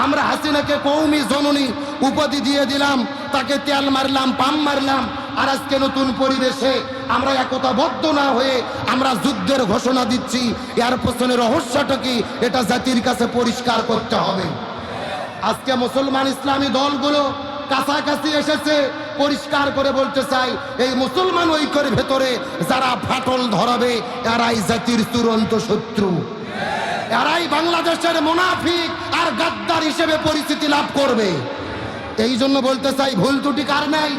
আমরা হাসিনাকে কৌমি জননী উপাধি দিয়ে দিলাম, তাকে তেল মারলাম, পাম মারলাম, আর আজকে নতুন পরিবেশে আমরা একতাবদ্ধ না হয়ে আমরা যুদ্ধের ঘোষণা দিচ্ছি। এর পেছনে রহস্যটা কি? এটা জাতির কাছে পরিষ্কার করতে হবে। আজকে মুসলমান ইসলামী দলগুলো কাছাকাছি এসেছে, পরিষ্কার করে বলতে চাই, এই মুসলমান ঐক্যের ভেতরে যারা ফাটল ধরাবে, এরাই জাতির চূড়ান্ত শত্রু। এরাই বাংলাদেশের মুনাফিক গাদ্দার হিসেবে পরিচিতি লাভ করবে। এই জন্য বলতে চাই, ভুল ত্রুটি কার নাই?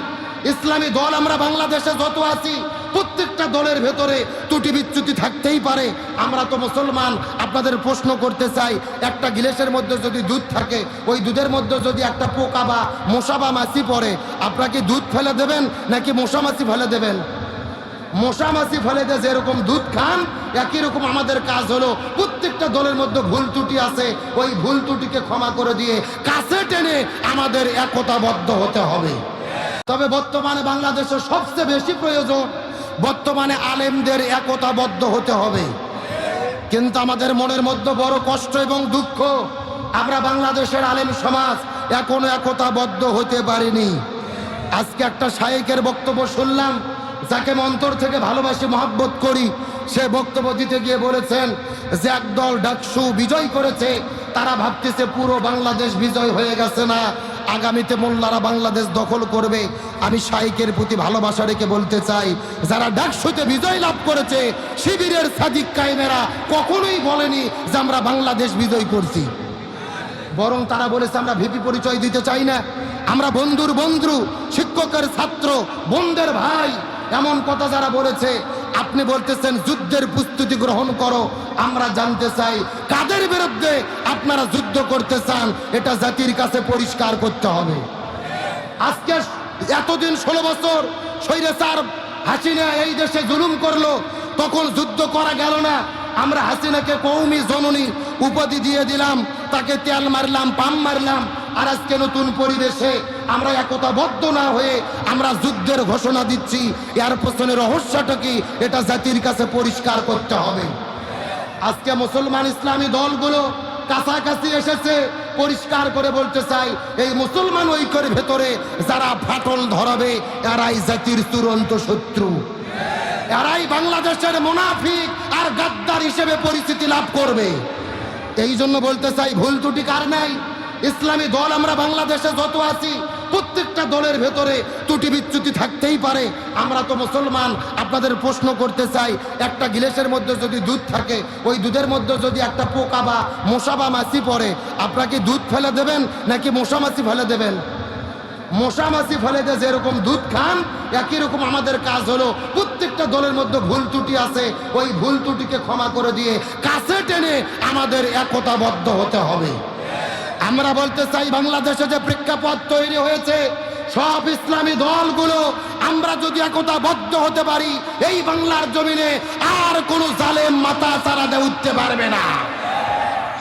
ইসলামী দল আমরা বাংলাদেশে যত আছি, প্রত্যেকটা দলের ভেতরে ত্রুটি বিচ্যুতি থাকতেই পারে। আমরা তো মুসলমান, আপনাদের প্রশ্ন করতে চাই, একটা গিলেসের মধ্যে যদি দুধ থাকে, ওই দুধের মধ্যে যদি একটা পোকা বা মশা বা মাছি পড়ে আপনাকে দুধ ফেলে দেবেন নাকি মশা মাছি ফেলে দেবেন? মশা মাছি ফেলে দিয়ে যেরকম দুধ খান একই রকম আমাদের কাজ হলো, প্রত্যেকটা দলের মধ্যে ভুল ত্রুটি আছে, ওই ভুল ত্রুটিকে ক্ষমা করে দিয়ে কাছে টেনে আমাদের একতাবদ্ধ হতে হবে। তবে বর্তমানে বাংলাদেশের সবচেয়ে বেশি প্রয়োজন বর্তমানে আলেমদের একতাবদ্ধ হতে হবে। কিন্তু আমাদের মনের মধ্যে বড় কষ্ট এবং দুঃখ, আমরা বাংলাদেশের আলেম সমাজ এখনও একতাবদ্ধ হতে পারিনি। আজকে একটা শায়েকের বক্তব্য শুনলাম, যাকে মন্তর থেকে ভালোবাসি, মহাব্বত করি। সে বক্তব্য দিতে গিয়ে বলেছেন যে একদল ডাকসু বিজয় করেছে, তারা ভাবতেছে পুরো বাংলাদেশ বিজয় হয়ে গেছে না। আগামীতে মোল্লারা বাংলাদেশ দখল করবে। আমি শাইকের প্রতি ভালোবাসা রেখে বলতে চাই, যারা ডাকসুতে বিজয় লাভ করেছে, শিবিরের সাদিক কাইমেরা কখনোই বলেনি যে আমরা বাংলাদেশ বিজয় করছি। বরং তারা বলেছে, আমরা ভিপি পরিচয় দিতে চাই না। আমরা বন্ধুর বন্ধু, শিক্ষকের ছাত্র, বোনদের ভাই, এমন কথা যারা বলেছে আপনি বলতেছেন, যুদ্ধের প্রস্তুতি গ্রহণ করো, আমরা জানতে চাই কাদের বিরুদ্ধে আপনারা যুদ্ধ করতে চান, এটা জাতির কাছে পরিষ্কার করতে হবে। আজকে এতদিন ষোলো বছর স্বৈরাচার হাসিনা এই দেশে জুলুম করল, তখন যুদ্ধ করা গেল না। আমরা হাসিনাকে কৌমি জননী উপাধি দিয়ে দিলাম, তাকে তেল মারলাম, পাম মারলাম, আর আজকে নতুন পরিবেশে আমরা একতাবদ্ধ না হয়ে আমরা যুদ্ধের ঘোষণা দিচ্ছি। এর পেছনে রহস্যটা কি? এটা জাতির কাছে পরিষ্কার করতে হবে। আজকে মুসলমান ইসলামী দলগুলো কাছাকাছি এসেছে, পরিষ্কার করে বলতে চাই, এই মুসলমান ঐক্যের ভেতরে যারা ফাটল ধরাবে, এরাই জাতির চূড়ান্ত শত্রু। এরাই বাংলাদেশের মুনাফিক আর গাদ্দার হিসেবে পরিচিতি লাভ করবে। এই জন্য বলতে চাই, ভুল ত্রুটি কার নাই? ইসলামী দল আমরা বাংলাদেশে যত আছি, প্রত্যেকটা দলের ভেতরে ত্রুটি বিচ্যুতি থাকতেই পারে। আমরা তো মুসলমান, আপনাদের প্রশ্ন করতে চাই, একটা গিলেসের মধ্যে যদি দুধ থাকে, ওই দুধের মধ্যে যদি একটা পোকা বা মশা বা মাছি পড়ে আপনাকে দুধ ফেলে দেবেন নাকি মশা মাছি ফেলে দেবেন? মশা মাছি ফেলে দিয়ে যেরকম দুধ খান, একই রকম আমাদের কাজ হলো, প্রত্যেকটা দলের মধ্যে ভুল ত্রুটি আছে, ওই ভুল ত্রুটিকে ক্ষমা করে দিয়ে কাছে টেনে আমাদের একতাবদ্ধ হতে হবে। আমরা বলতে চাই বাংলাদেশে যে প্রেক্ষাপট তৈরি হয়েছে, সব ইসলামী দলগুলো আমরা যদি একতাবদ্ধ হতে পারি, এই বাংলার জমিনে আর কোনো জালেম মাথা চারাতে উঠতে পারবে না।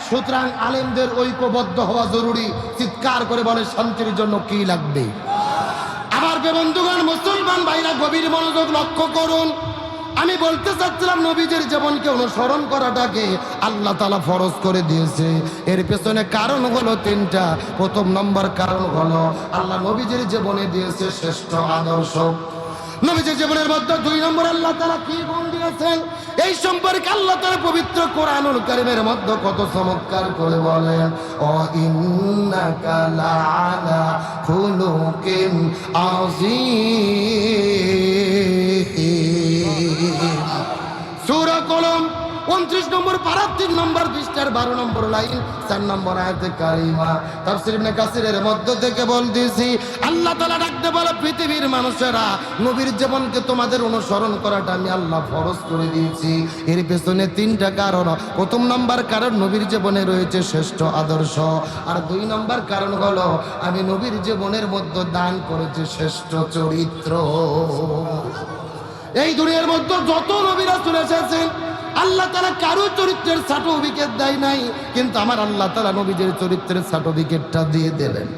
সুতরাং আলেমদের ঐক্যবদ্ধ হওয়া জরুরি। চিৎকার করে বলে, শান্তির জন্য কি লাগবে? আমার বন্ধুগণ, মুসলমান ভাইরা, গভীর মনোযোগ লক্ষ্য করুন। আমি বলতে চাচ্ছিলাম, নবীজির জীবনকে অনুসরণ করাটাকে আল্লাহ তালা ফরজ করে দিয়েছে। এর পেছনে কারণ হলো তিনটা। প্রথম নম্বর কারণ হলো, আল্লাহ নবীজির জীবনে দিয়েছে শ্রেষ্ঠ আদর্শ। নবীজির জীবনের মধ্যে দুই নম্বর আল্লাহ তারা কি গুণ দিয়েছেন? এই সম্পর্কে আল্লাহ তারা পবিত্র কোরআনুল কারিমের মধ্যে কত চমৎকার করে বলেন ও ইন্নাকা লাআলা খুলুকিন আযীম। উনত্রিশ নম্বর তিন নম্বর পৃষ্ঠার বারো নম্বর লাইন, চার নম্বর আয়াতে কারিমা। তাফসির ইবনে কাসিরের মধ্য থেকে বলতেছি, আল্লাহ তাআলা ডাকতে বলে, পৃথিবীর মানুষেরা নবীর জীবনকে তোমাদের অনুসরণ করাটা আমি আল্লাহ ফরজ করে দিয়েছি। এর পেছনে তিনটা কারণ। প্রথম নম্বর কারণ, নবীর জীবনে রয়েছে শ্রেষ্ঠ আদর্শ। আর দুই নম্বর কারণ হলো, আমি নবীর জীবনের মধ্যে দান করেছি শ্রেষ্ঠ চরিত্র। এই দুনিয়ার মধ্যে যত আল্লাহ তালা কারও চরিত্রের সার্টিফিকেট দেয় নাই, কিন্তু আমার আল্লাহ তালা নবীদের চরিত্রের সার্টিফিকেটটা দিয়ে দেবেন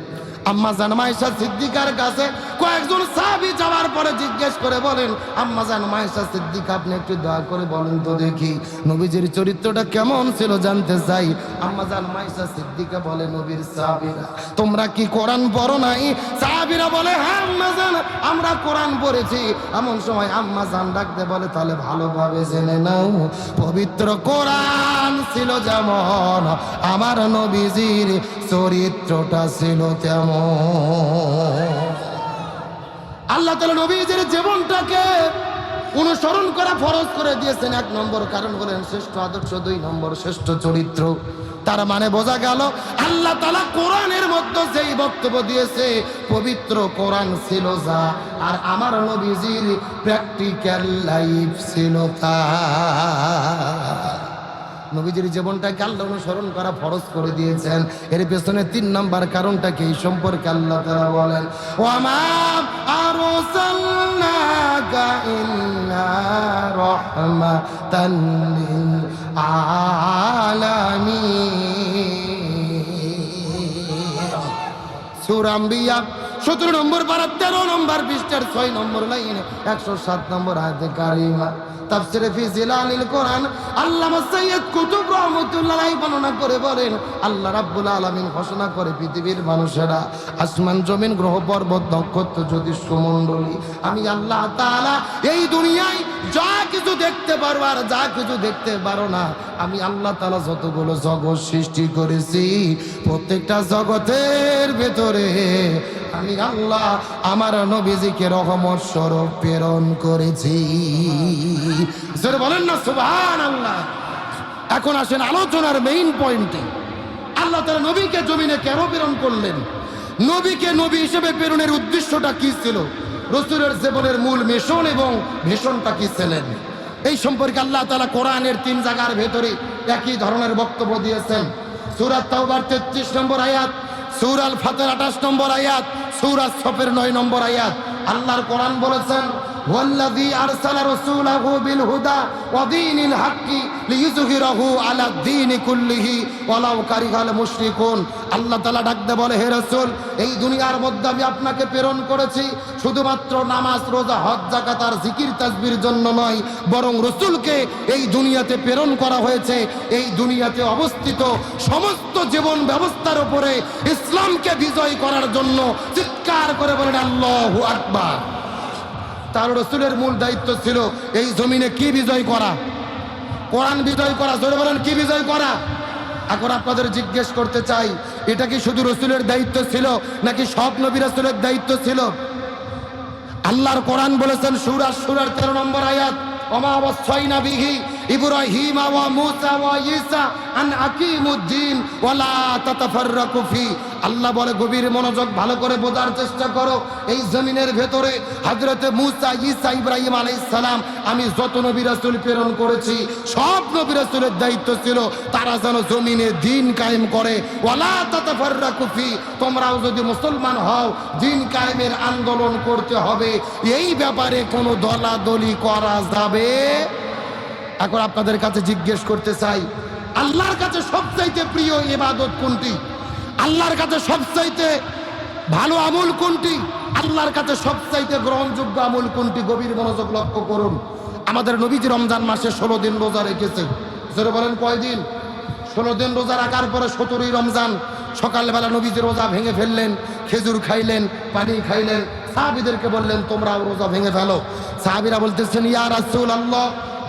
আম্মা জানমাইশা সিদ্দিকার কাছে কয়েকজন সাহাবি যাওয়ার পরে জিজ্ঞেস করে বলেন, আম্মা জান, মায়েশা সিদ্দিক, আপনি একটু দয়া করে বলেন তো দেখি, নবীজির চরিত্রটা কেমন ছিল জানতে চাই। আম্মা জান, মায়েশা সিদ্দিকা বলে, নবীর সাহাবীরা, তোমরা কি কোরআন পড়ো নাই? সাহাবীরা বলে হ্যাঁ আম্মা জান, আমরা কোরআন পড়েছি। এমন সময় আম্মা জান ডাকতে বলে, তাহলে ভালোভাবে জেনে নাও, পবিত্র কোরআন ছিল যেমন, আমার নবীজির চরিত্রটা ছিল তেমন। আল্লাহ তালা নবীজির জীবনটাকে অনুসরণ করা ফরজ করে দিয়েছেন। এক নম্বর কারণ হলেন শ্রেষ্ঠ আদর্শ, দুই নম্বর শ্রেষ্ঠ চরিত্র। তার মানে বোঝা গেল, আল্লাহ তালা কোরআনের মধ্যে যেই বক্তব্য দিয়েছে, পবিত্র কোরআন ছিল যা, আর আমার নবীজির প্র্যাকটিক্যাল লাইফ ছিল তা। নবীজির জীবনটাকে আল্লাহ অনুসরণ করা ফরজ করে দিয়েছেন। এর পেছনে তিন নাম্বার কারণটা কি? সম্পর্কে আল্লাহ তারা বলেন ও আমার সুরাম্বিয়া সতেরো নম্বর পারা, তেরো নম্বর পৃষ্ঠার ছয় নম্বর লাইন, একশো সাত নম্বর আয়তে কারিমা। তাফসিরে ফি জিলালিল কোরআন আল্লামা সাইয়্যিদ কুতুব রাহমাতুল্লাহ বর্ণনা করে বলেন, আল্লাহ রাব্বুল আলামিন ঘোষণা করে পৃথিবীর মানুষেরা আসমান, জমিন, গ্রহ, পর্বত, নক্ষত্র জ্যোতিষ্ক মণ্ডলী আমি আল্লাহ তাআলা এই দুনিয়ায় যা কিছু দেখতে পারো আর যা কিছু দেখতে পারো না, আমি আল্লাহ তাআলা যতগুলো জগৎ সৃষ্টি করেছি, প্রত্যেকটা জগতের ভেতরে আমি আল্লাহ আমার নবীজিকে রহমত স্বরূপ প্রেরণ করেছি। জোরে বলেন না সুবহান আল্লাহ এখন আসেন আলোচনার মেইন পয়েন্টে আল্লাহ তারা নবীকে জমিনে কেন প্রেরণ করলেন? নবীকে নবী হিসেবে প্রেরণের উদ্দেশ্যটা কি ছিল? রসুলের জীবনের মূল মিশন এবং ভীষণটা কি ছিলেন? এই সম্পর্কে আল্লাহ তালা কোরআনের তিন জায়গার ভেতরে একই ধরনের বক্তব্য দিয়েছেন। সুরাত তাওবার তেত্রিশ নম্বর আয়াত, সুর আল ফাতের আঠাশ নম্বর আয়াত সুরাজ সফের নয় নম্বর আয়াত। আল্লাহর কোরআন বলেছেন والذي أرسل رسوله بالهدى ودين الحق ليظهره على الدين كله ولو كره المشركون আল্লাহ তাআলা ডাকতে বলে হে রাসূল এই দুনিয়ার মধ্যে আমি আপনাকে প্রেরণ করেছি শুধুমাত্র নামাজ রোজা হজ যাকাত আর জিকির তাসবির জন্য নয় বরং রসুলকে এই দুনিয়াতে প্রেরণ করা হয়েছে এই দুনিয়াতে অবস্থিত সমস্ত জীবন ব্যবস্থার উপরে ইসলামকে বিজয় করার জন্য চিৎকার করে বলেন আল্লাহু আকবার তার রসুলের মূল দায়িত্ব ছিল এই জমিনে কি বিজয় করা? কোরআন বিজয় করা, জোরে বলেন, কি বিজয় করা? এখন আপনাদের জিজ্ঞেস করতে চাই, এটা কি শুধু রসুলের দায়িত্ব ছিল নাকি সব নবী রসুলের দায়িত্ব ছিল? আল্লাহর কোরআন বলেছেন, সুরা সুরার তেরো নম্বর আয়াত অমাবস্যা বিহি ইব্রাহিম ওয়া মুসা ওয়া ঈসা আন আকিমুদ্দিন ওয়ালা তাতাফাররাকু ফি আল্লাহ বলে, গভীর মনোযোগ ভালো করে বোঝার চেষ্টা করো। এই জমিনের ভেতরে হযরতে মুসা ঈসা ইব্রাহিম আলাইহিস সালাম, আমি যত নবী রাসূল প্রেরণ করেছি, সব নবী রাসূলের দায়িত্ব ছিল, তারা যেন জমিনে দিন কায়েম করে। ওয়ালা তাতাফাররাকু ফি, তোমরাও যদি মুসলমান হও, দিন কায়েমের আন্দোলন করতে হবে। এই ব্যাপারে কোনো দলাদলি করা যাবে? এখন আপনাদের কাছে জিজ্ঞেস করতে চাই, আল্লাহর কাছে সবচাইতে প্রিয় ইবাদত কোনটি? আল্লাহর কাছে সবচাইতে ভালো আমল কোনটি? আল্লাহর কাছে সবচাইতে গ্রহণযোগ্য আমল কোনটি? গভীর মনোযোগ লক্ষ্য করুন। আমাদের নবীজি রমজান মাসে ষোলো দিন রোজা রেখেছে জোরে বলেন কয়দিন? ষোলো দিন রোজা রাখার পরে সতেরোই রমজান, সকালবেলা নবীজি রোজা ভেঙে ফেললেন, খেজুর খাইলেন, পানি খাইলেন। সাহাবিদেরকে বললেন, তোমরাও রোজা ভেঙে ফেলো। সাহাবিরা বলতেছেন, ইয়া রাসূল আল্লাহ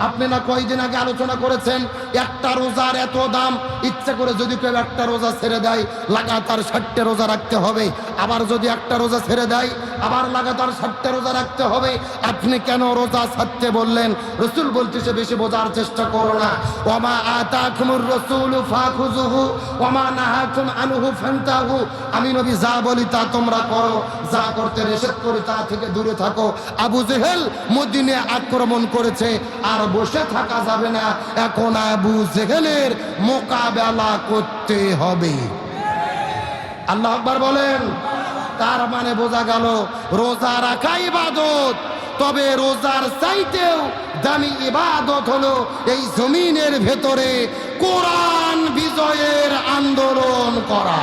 আপনি না কয়দিন আগে আলোচনা করেছেন, একটা রোজার এত দাম, ইচ্ছে করে যদি কেউ একটা রোজা ছেড়ে দেয়, লাগাতার ষাটটা রোজা রাখতে হবে। আবার যদি একটা রোজা ছেড়ে দেয়, আবার লাগাতার ষাটটা রোজা রাখতে হবে। আপনি কেন রোজা ছাড়তে বললেন? রসুল বলতেছে বেশি বোঝার চেষ্টা করো না। ওমা আতাকুমুর রসুল ফাখুজুহু ওমা নাহাকুম আনহু ফান্তাহু। আমি নবী যা বলি তা তোমরা করো, যা করতে নিষেধ করি তা থেকে দূরে থাকো। আবু জেহেল মদিনে আক্রমণ করেছে, আর বসে থাকা যাবে না। এখন আবু জেহেলের মোকাবেলা করতে হবে। আল্লাহ আকবার বলেন, তার মানে বোঝা গেল, রোজা রাখা ইবাদত। তবে রোজার চাইতেও দামি ইবাদত হলো এই জমিনের ভেতরে কোরআন বিজয়ের আন্দোলন করা।